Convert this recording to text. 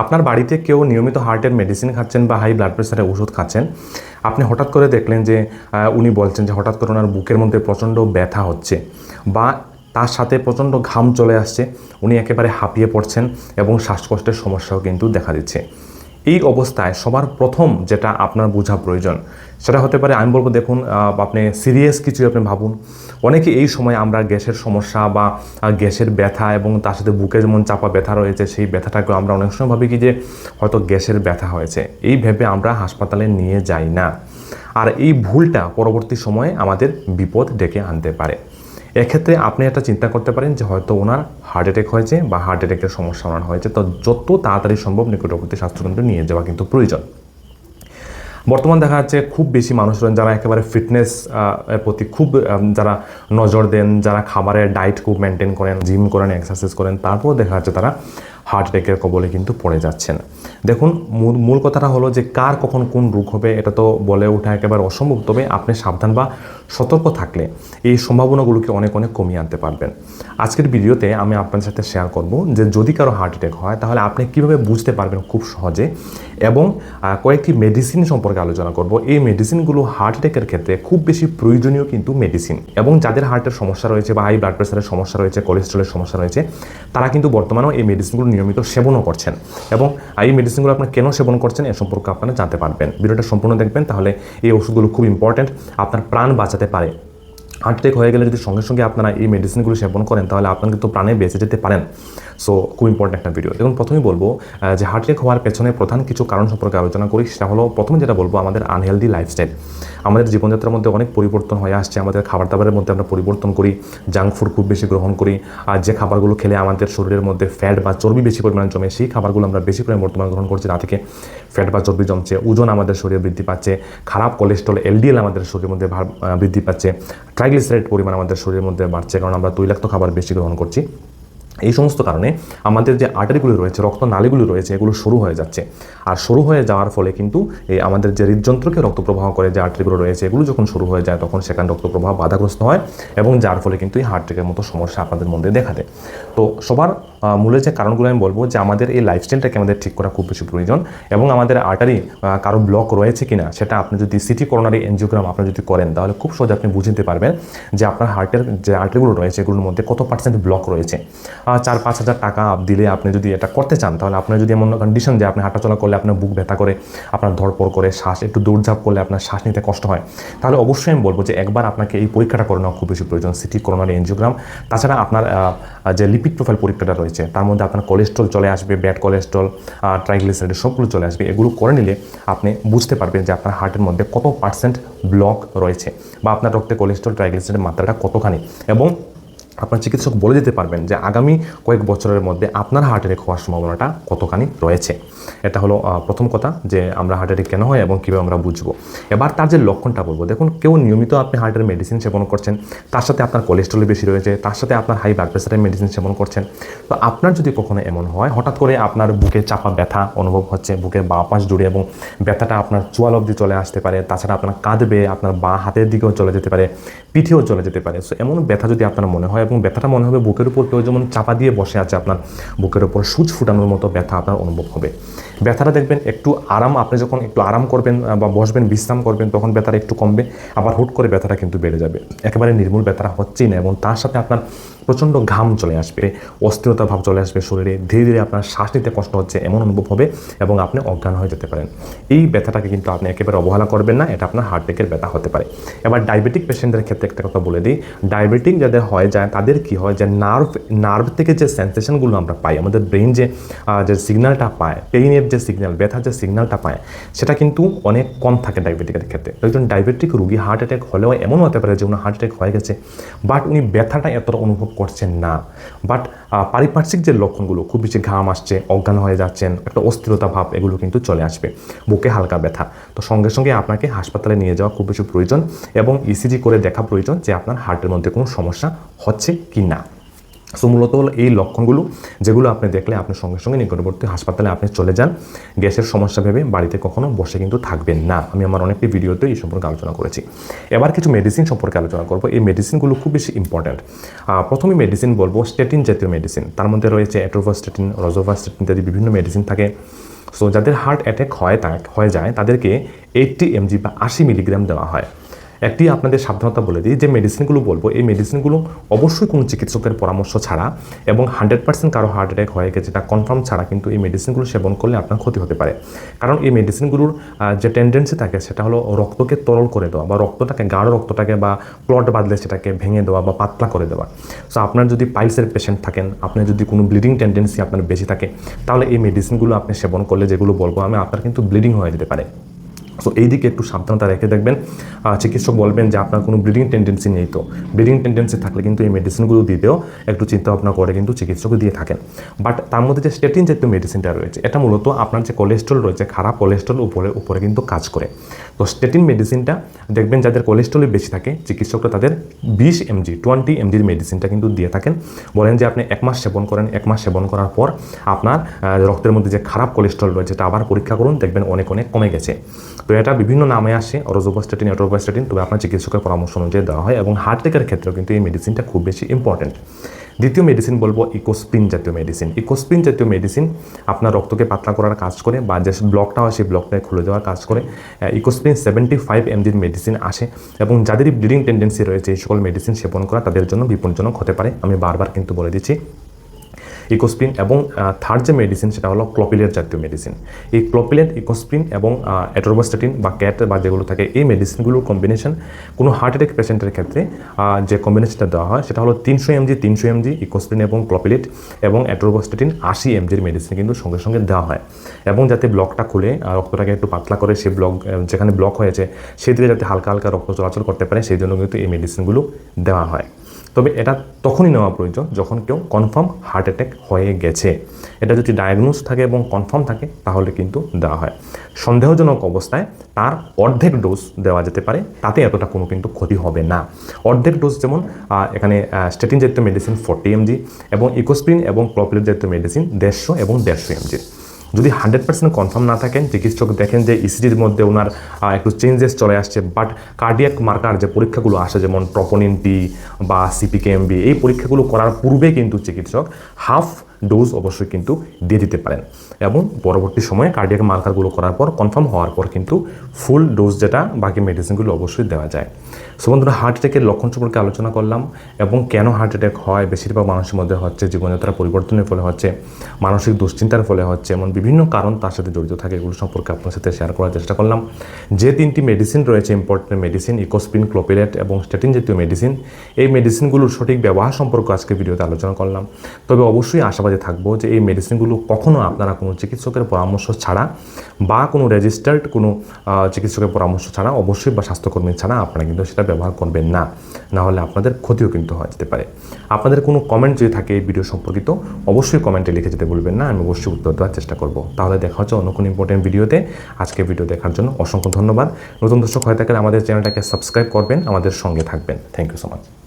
আপনার বাড়িতে কেউ নিয়মিত হার্টের মেডিসিন খাচ্ছেন বা হাই ব্লাড প্রেশারের ওষুধ খাচ্ছেন, আপনি হঠাৎ করে দেখলেন যে উনি বলছেন যে হঠাৎ করে ওনার বুকের মধ্যে প্রচণ্ড ব্যথা হচ্ছে বা তার সাথে প্রচণ্ড ঘাম চলে আসছে, উনি একেবারে হাঁপিয়ে পড়ছেন এবং শ্বাসকষ্টের সমস্যাও কিন্তু দেখা দিচ্ছে। এই অবস্থায় সবার প্রথম যেটা আপনার বোঝা প্রয়োজন, সেটা হতে পারে, আমি বলব দেখুন আপনি সিরিয়াস কিছু আপনি ভাবুন। অনেকে এই সময় আমরা গ্যাসের সমস্যা বা গ্যাসের ব্যথা এবং তার সাথে বুকে যেমন চাপা ব্যথা রয়েছে, সেই ব্যথাটাকে আমরা অনেক সময় ভাবি কি যে, হয়তো গ্যাসের ব্যথা হয়েছে। এই ভেবে আমরা হাসপাতালে নিয়ে যাই না। আর এই ভুলটা পরবর্তী সময়ে আমাদের বিপদ ডেকে আনতে পারে। এক্ষেত্রে আপনি একটা চিন্তা করতে পারেন যে হয়তো ওনার হার্ট অ্যাটেক হয়েছে বা হার্ট অ্যাটাকের সমস্যা ওনার হয়েছে। তো যত তাড়াতাড়ি সম্ভব নিকটবর্তী স্বাস্থ্যকেন্দ্রে নিয়ে যাওয়া কিন্তু প্রয়োজন। বর্তমান দেখা যাচ্ছে খুব বেশি মানুষজন যারা একেবারে ফিটনেস এর প্রতি খুব যারা নজর দেন, যারা খাবারের ডায়েট খুব মেনটেন করেন জিম করেন এক্সারসাইজ করেন। তারপর দেখা যাচ্ছে তারা হার্ট অ্যাটাকের কবলে কিন্তু পড়ে যাচ্ছেন। দেখুন, মূল কথাটা হলো যে কার কখন কোন রোগ হবে এটা তো বলে ওঠা একেবারে অসম্ভব, তবে আপনি সাবধান বা সতর্ক থাকলে এই সম্ভাবনাগুলোকে অনেক অনেক কমিয়ে আনতে পারবেন। আজকের ভিডিওতে আমি আপনাদের সাথে শেয়ার করব যে যদি কারও হার্ট অ্যাটাক হয়, তাহলে আপনি কীভাবে বুঝতে পারবেন খুব সহজে এবং কয়েকটি মেডিসিন সম্পর্কে আলোচনা করব। এই মেডিসিনগুলো হার্ট অ্যাটাকের ক্ষেত্রে খুব বেশি প্রয়োজনীয় কিন্তু মেডিসিন এবং যাদের হার্টের সমস্যা রয়েছে বা হাই ব্লাড প্রেশারের সমস্যা রয়েছে কোলেস্ট্রলের সমস্যা রয়েছে, তারা কিন্তু বর্তমানেও এই মেডিসিনগুলো নিয়মিত সেবনও করছেন এবং এই মেডিসিনগুলো আপনার কেন সেবন করছেন এ সম্পর্কে আপনারা জানতে পারবেন। ভিডিওটা সম্পূর্ণ দেখবেন, তাহলে এই ওষুধগুলো খুব ইম্পর্ট্যান্ট আপনার প্রাণ বাঁচাতে পারে। হার্ট হয়ে গেলে যদি সঙ্গে সঙ্গে আপনারা এই মেডিসিনগুলো সেবন করেন, তাহলে আপনার কিন্তু প্রাণে বেঁচে যেতে পারেন। সো খুব ইম্পর্ট্যান্ট একটা ভিডিও দেখুন, প্রথমেই বলব যে হার্ট অ্যাটাক হওয়ার পেছনে প্রধান কিছু কারণ সম্পর্কে আলোচনা করি, সেটা হলো প্রথমে যেটা বলব, আমাদের আনহেলদি লাইফস্টাইল আমাদের জীবনযাত্রার মধ্যে অনেক পরিবর্তন হয়ে আসছে, আমাদের খাবার দাবারের মধ্যে আমরা পরিবর্তন করি জাঙ্ক ফুড খুব বেশি গ্রহণ করি, আর যে খাবারগুলো খেলে আমাদের শরীরের মধ্যে ফ্যাট বা চর্বি বেশি পরিমাণে জমে, সেই খাবারগুলো আমরা বেশি পরিমাণে বর্তমানে গ্রহণ করছি তা থেকে ফ্যাট বা চর্বি জমছে, ওজন আমাদের শরীরে বৃদ্ধি পাচ্ছে, খারাপ কোলেস্ট্রল এলডিএল আমাদের শরীরের মধ্যে বৃদ্ধি পাচ্ছে ট্রাইগ্লিসারাইড পরিমাণ আমাদের শরীরের মধ্যে বাড়ছে, কারণ আমরা তৈলাক্ত খাবার বেশি গ্রহণ করছি। এই সমস্ত কারণে আমাদের যে আর্টারিগুলি রয়েছে রক্ত নালীগুলি রয়েছে, এগুলো সরু হয়ে যাচ্ছে। আর সরু হয়ে যাওয়ার ফলে কিন্তু এই আমাদের যে হৃদযন্ত্রকে রক্ত প্রবাহ করে যে আর্টারিগুলো রয়েছে, এগুলো যখন শুরু হয়ে যায়, তখন সেখানে রক্ত প্রবাহ বাধাগ্রস্ত হয় এবং যার ফলে কিন্তু এই হার্ট মতো সমস্যা আপনাদের মধ্যে দেখা দেয়। তো সবার মূলে যে কারণগুলো আমি বলব যে আমাদের এই লাইফস্টাইলটাকে আমাদের ঠিক করা খুব বেশি প্রয়োজন এবং আমাদের আর্টারি কারও ব্লক রয়েছে কিনা সেটা আপনি যদি সিটি করোনারি এনজিওগ্রাম আপনি যদি করেন, তাহলে খুব সহজে আপনি বুঝে নিতে পারবেন যে আপনার হার্টের যে আর্টারিগুলো রয়েছে, এগুলোর মধ্যে কত পার্সেন্ট ব্লক রয়েছে। চার পাঁচ হাজার টাকা দিলে আপনি যদি এটা করতে চান, তাহলে আপনার যদি এমন কন্ডিশন যে আপনি হাঁটাচলা করলে আপনার বুক ব্যথা করে, আপনার ধরপড় করে, শ্বাস একটু দৌড়ঝাঁপ করলে আপনার শ্বাস নিতে কষ্ট হয়, তাহলে অবশ্যই আমি বলব যে একবার আপনাকে এই পরীক্ষাটা করে নেওয়া খুব বেশি প্রয়োজন সিটি করোনারি এনজিওগ্রাম তাছাড়া আপনার যে লিপিড প্রোফাইল পরীক্ষাটা রয়েছে তার মধ্যে আপনার কোলেস্ট্রল চলে আসবে ব্যাড কোলেস্ট্রল ট্রাইগ্লিসারাইড সবগুলো চলে আসবে। এগুলো করে নিলে আপনি বুঝতে পারবেন যে আপনার হার্টের মধ্যে কত পার্সেন্ট ব্লক রয়েছে বা আপনার রক্তে কোলেস্ট্রল ট্রাইগ্লিসারাইডের মাত্রাটা কতখানি। এবং আপনার চিকিৎসক বলে দিতে পারবেন যে আগামী কয়েক বছরের মধ্যে আপনার হার্ট অ্যাটাক হওয়ার সম্ভাবনাটা কতখানি রয়েছে। এটা হলো প্রথম কথা যে আমরা হার্ট অ্যাটাক কেন হয় এবং কীভাবে আমরা বুঝব। এবার তার যে লক্ষণটা বলব, দেখুন, কেউ নিয়মিত আপনি হার্টের মেডিসিন সেবন করছেন, তার সাথে আপনার কোলেস্ট্রল বেশি রয়েছে, তার সাথে আপনার হাই ব্লাড প্রেশারের মেডিসিন সেবন করছেন। তো আপনার যদি কখনো এমন হয়, হঠাৎ করে আপনার বুকে চাপা ব্যথা অনুভব হচ্ছে বুকের বাঁ পাশ জুড়ে এবং ব্যথাটা আপনার চোয়াল অবধি চলে আসতে পারে, তাছাড়া আপনার কাঁদবে আপনার বাঁ হাতের দিকেও চলে যেতে পারে, পিঠেও চলে যেতে পারে। সো এমন ব্যথা যদি আপনার মনে হয় এবং ব্যথাটা মনে হবে বুকের উপর কেউ যেমন চাপা দিয়ে বসে আছে আপনার, বুকের উপর সুচ ফুটানোর মতো ব্যথা আপনার অনুভব হবে। ব্যথাটা দেখবেন একটু আরাম, আপনি যখন একটু আরাম করবেন বা বসবেন, বিশ্রাম করবেন, তখন ব্যথাটা একটু কমবে, আবার হুট করে ব্যথাটা কিন্তু বেড়ে যাবে। একেবারে নির্মূল ব্যথাটা হচ্ছেই না এবং তার সাথে আপনার প্রচণ্ড ঘাম চলে আসবে, অস্থিরতা ভাব চলে আসবে শরীরে, ধীরে ধীরে আপনার শ্বাস নিতে কষ্ট হচ্ছে এমন অনুভব হবে এবং আপনি অজ্ঞান হয়ে যেতে পারেন। এই ব্যথাটাকে কিন্তু আপনি একেবারে অবহেলা করবেন না, এটা আপনার হার্ট ব্যথা হতে পারে। এবার ডায়াবেটিক পেশেন্টদের ক্ষেত্রে একটা কথা বলে দিই ডায়াবেটিক যাদের হয় যায় তাদের কি হয়, যে নার্ভ নার্ভ থেকে যে সেন্সেশনগুলো আমরা পাই, আমাদের ব্রেন যে যে সিগন্যালটা পায় পেইনের যে সিগন্যাল ব্যথার যে সিগন্যালটা পায়, সেটা কিন্তু অনেক কম থাকে ডায়াবেটিকের ক্ষেত্রে। একজন ডায়াবেটিক রুগী হার্ট অ্যাটাক হলেও এমন হতে পারে যে উনি হার্ট অ্যাটাক হয়ে গেছে বাট উনি ব্যথাটা এতটা অনুভব করছেন না। বাট পারিপার্শ্বিক যে লক্ষণগুলো, খুব বেশি ঘাম আসছে, অজ্ঞান হয়ে যাচ্ছেন, একটা অস্থিরতা ভাব, এগুলো কিন্তু চলে আসবে। বুকে হালকা ব্যথা। তো সঙ্গে সঙ্গে আপনাকে হাসপাতালে নিয়ে যাওয়া খুব বেশি প্রয়োজন এবং ইসিজি করে দেখা প্রয়োজন যে আপনার হার্টের মধ্যে কোনো সমস্যা হচ্ছে কি না সো মূলত হলো এই লক্ষণগুলো যেগুলো আপনি দেখলে আপনি সঙ্গে সঙ্গে নিকটবর্তী হাসপাতালে আপনি চলে যান। গ্যাসের সমস্যা ভেবে বাড়িতে কখনো বসে কিন্তু থাকবেন না। আমি আমার অনেকটি ভিডিওতে এই সম্পর্কে আলোচনা করেছি। এবার কিছু মেডিসিন সম্পর্কে আলোচনা করব। এই মেডিসিনগুলো খুব বেশি ইম্পর্ট্যান্ট প্রথমে মেডিসিন বলব স্টেটিন জাতীয় মেডিসিন তার মধ্যে রয়েছে অ্যাট্রোভাস্টেটিন রজোভাস্টেটিন ইত্যাদি বিভিন্ন মেডিসিন থাকে। সো যাদের হার্ট অ্যাটাক হয় হয়ে যায়, তাদেরকে এইটটি এমজি বা আশি মিলিগ্রাম দেওয়া হয়। একটি আপনাদের সাবধানতা বলে দিই যে মেডিসিনগুলো বলব, এই মেডিসিনগুলো অবশ্যই কোনো চিকিৎসকের পরামর্শ ছাড়া এবং হান্ড্রেড পার্সেন্ট কারও হার্ট অ্যাটাক হয়ে গেছে, এটা কনফার্ম ছাড়া কিন্তু এই মেডিসিনগুলো সেবন করলে আপনার ক্ষতি হতে পারে। কারণ এই মেডিসিনগুলোর যে টেন্ডেন্সি থাকে সেটা হলো রক্তকে তরল করে দেওয়া বা রক্তটাকে, গাঢ় রক্তটাকে বা প্লট বাদলে সেটাকে ভেঙে দেওয়া বা পাতলা করে দেওয়া। সো আপনার যদি পাইলসের পেশেন্ট থাকেন আপনার যদি কোনো ব্লিডিং টেন্ডেন্সি আপনার বেশি থাকে, তাহলে এই মেডিসিনগুলো আপনি সেবন করলে যেগুলো বলব আমি, আপনার কিন্তু ব্লিডিং হয়ে যেতে পারে। সো এই দিকে একটু সাবধানতা রেখে দেখবেন। চিকিৎসক বলবেন যে, আপনার কোনো ব্লিডিং টেন্ডেন্সি নেই তো। ব্লিডিং টেন্ডেন্সি থাকলে কিন্তু এই মেডিসিনগুলো দিতেও একটু চিন্তা ভাবনা করে কিন্তু চিকিৎসক দিয়ে থাকেন। বাট তার মধ্যে যে স্টেটিন জাতীয় মেডিসিনটা রয়েছে, এটা মূলত আপনার যে কোলেস্ট্রল রয়েছে, খারাপ কোলেস্ট্রল উপরে উপরে কিন্তু কাজ করে। তো স্টেটিন মেডিসিনটা দেখবেন যাদের কোলেস্ট্রল বেশি থাকে, চিকিৎসকরা তাদের বিশ এমজি টোয়েন্টি এমজির মেডিসিনটা কিন্তু দিয়ে থাকেন। বলেন যে, আপনি এক মাস সেবন করেন, এক মাস সেবন করার পর আপনার রক্তের মধ্যে যে খারাপ কোলেস্ট্রল রয়েছে, এটা আবার পরীক্ষা করুন। দেখবেন অনেক অনেক কমে গেছে। তো এটা বিভিন্ন নামে আসে অরোজোভাস্টেটিন অটোভাস্টেটিন তবে আপনার চিকিৎসকের পরামর্শ অনুযায়ী দেওয়া হয় এবং হার্ট অ্যাটাকের ক্ষেত্রেও কিন্তু এই মেডিসিনটা খুব বেশি ইম্পর্টেন্ট দ্বিতীয় মেডিসিন বলব ইকোস্পিন জাতীয় মেডিসিন ইকোস্পিন জাতীয় মেডিসিন আপনার রক্তকে পাতলা করার কাজ করে বা যে ব্লকটা হয় সেই ব্লকটাকে খুলে দেওয়ার কাজ করে। ইকোস্পিন সেভেন্টি ফাইভ এমজির মেডিসিন আসে এবং যাদেরই ব্লিডিং টেন্ডেন্সি রয়েছে, এই সকল মেডিসিন সেবন করা তাদের জন্য বিপজ্জনক হতে পারে। আমি বারবার কিন্তু বলে দিচ্ছি ইকোস্প্রিন এবং থার্ড যে মেডিসিন সেটা হলো ক্লোপিলেট জাতীয় মেডিসিন এই ক্লোপিলেট ইকোস্প্রিন এবং অ্যাটোরোবাস্টাটিন বা ক্যাট বা যেগুলো থাকে, এই মেডিসিনগুলোর কম্বিনেশন কোনো হার্ট অ্যাটাক পেশেন্টের ক্ষেত্রে যে কম্বিনেশনটা দেওয়া হয় সেটা হলো তিনশো এমজি তিনশো এমজি ইকোস্প্রিন এবং ক্লোপিলেট এবং অ্যাটোরোবাস্টাটিন আশি এমজির মেডিসিন কিন্তু সঙ্গে সঙ্গে দেওয়া হয়। এবং যাতে ব্লকটা খুলে রক্তটাকে একটু পাতলা করে সেই ব্লক যেখানে ব্লক হয়েছে সেদিকে যাতে হালকা হালকা রক্ত চলাচল করতে পারে, সেই জন্য কিন্তু এই মেডিসিনগুলো দেওয়া হয়। তবে এটা তখনই নেওয়া প্রয়োজন যখন কেউ কনফার্ম হার্ট অ্যাটাক হয়ে গেছে। এটা যদি ডায়াগনোস থাকে এবং কনফার্ম থাকে, তাহলে কিন্তু দেওয়া হয়। সন্দেহজনক অবস্থায় তার অর্ধেক ডোজ দেওয়া যেতে পারে, তাতে এতটা কোনো কিন্তু ক্ষতি হবে না। অর্ধেক ডোজ যেমন এখানে স্টেটিন জাতীয় মেডিসিন ফোর্টি এমজি এবং ইকোস্প্রিন এবং ক্লোপিলেট জাতীয় মেডিসিন দেড়শো এবং দেড়শো এমজির যদি হান্ড্রেড পার্সেন্ট কনফার্ম না থাকেন, চিকিৎসক দেখেন যে ইসিজির মধ্যে ওনার একটু চেঞ্জেস চলে আসছে বাট কার্ডিয়াক মার্কার যে পরীক্ষাগুলো আসে, যেমন প্রপোনিন টি বা সিপিকেএমবি এই পরীক্ষাগুলো করার পূর্বে কিন্তু চিকিৎসক হাফ ডোজ অবশ্যই কিন্তু দিয়ে দিতে পারেন। এবং পরবর্তী সময়ে কার্ডিয়াক মার্কারগুলো করার পর কনফার্ম হওয়ার পর কিন্তু ফুল ডোজ যেটা বাকি মেডিসিনগুলো অবশ্যই দেওয়া যায়। সো বন্ধুরা হার্ট অ্যাটাকের লক্ষণ সম্পর্কে আলোচনা করলাম এবং কেন হার্ট অ্যাটাক হয়, বেশিরভাগ মানুষের মধ্যে হচ্ছে জীবনযাত্রা পরিবর্তনের ফলে হচ্ছে, মানসিক দুশ্চিন্তার ফলে হচ্ছে, এমন বিভিন্ন কারণ তার সাথে জড়িত থাকে, এগুলো সম্পর্কে আপনার সাথে শেয়ার করার চেষ্টা করলাম। যে তিনটি মেডিসিন রয়েছে ইম্পর্টেন্ট মেডিসিন ইকোস্পিন ক্লোপিলেট এবং স্টেটিন জাতীয় মেডিসিন এই মেডিসিনগুলোর সঠিক ব্যবহার সম্পর্কে আজকে ভিডিওতে আলোচনা করলাম। তবে অবশ্যই আশাবাদী থাকব যে এই মেডিসিনগুলো কখনো আপনারা কোনো চিকিৎসকের পরামর্শ ছাড়া বা কোনো রেজিস্টার্ড কোনো চিকিৎসকের পরামর্শ ছাড়া, অবশ্যই বা স্বাস্থ্যকর্মী ছাড়া আপনারা কিন্তু সেটা ব্যবহার করবেন না। না হলে আপনাদের ক্ষতিও কিন্তু হয়ে যেতে পারে। আপনাদের কোনো কমেন্ট যদি থাকে এই ভিডিও সম্পর্কিত, অবশ্যই কমেন্টে লিখে যেতে বলবেন না, আমি অবশ্যই উত্তর দেওয়ার চেষ্টা করব। তাহলে দেখা হচ্ছে অন্য কোনো ইম্পর্টেন্ট ভিডিওতে আজকে ভিডিও দেখার জন্য অসংখ্য ধন্যবাদ। নতুন দর্শক হয়ে থাকলে আমাদের চ্যানেলটাকে সাবস্ক্রাইব করবেন, আমাদের সঙ্গে থাকবেন। Thank you so much